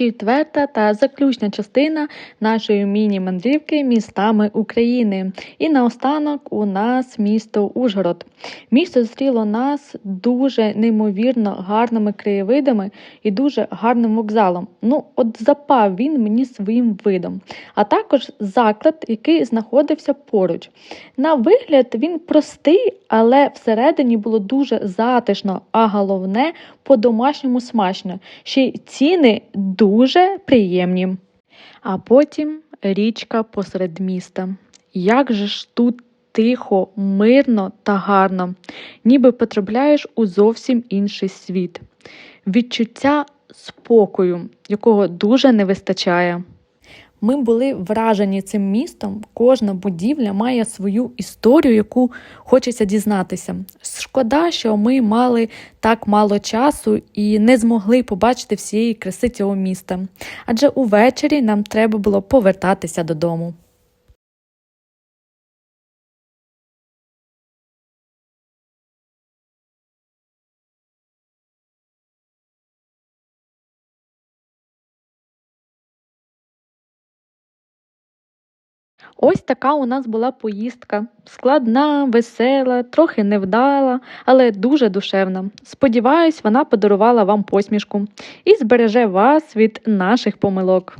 четверта та заключна частина нашої міні-мандрівки містами України. І наостанок у нас місто Ужгород. Місто зустріло нас дуже неймовірно гарними краєвидами і дуже гарним вокзалом. Ну, от запав він мені своїм видом, а також заклад, який знаходився поруч. На вигляд він простий, але всередині було дуже затишно, а головне по-домашньому смачно. Ще й ціни дуже приємні. А потім річка посеред міста. Як же ж тут тихо, мирно та гарно, ніби потрапляєш у зовсім інший світ. Відчуття спокою, якого дуже не вистачає. Ми були вражені цим містом. Кожна будівля має свою історію, яку хочеться дізнатися. Шкода, що ми мали так мало часу і не змогли побачити всієї краси цього міста. Адже увечері нам треба було повертатися додому. Ось така у нас була поїздка. Складна, весела, трохи невдала, але дуже душевна. Сподіваюсь, вона подарувала вам посмішку і збереже вас від наших помилок.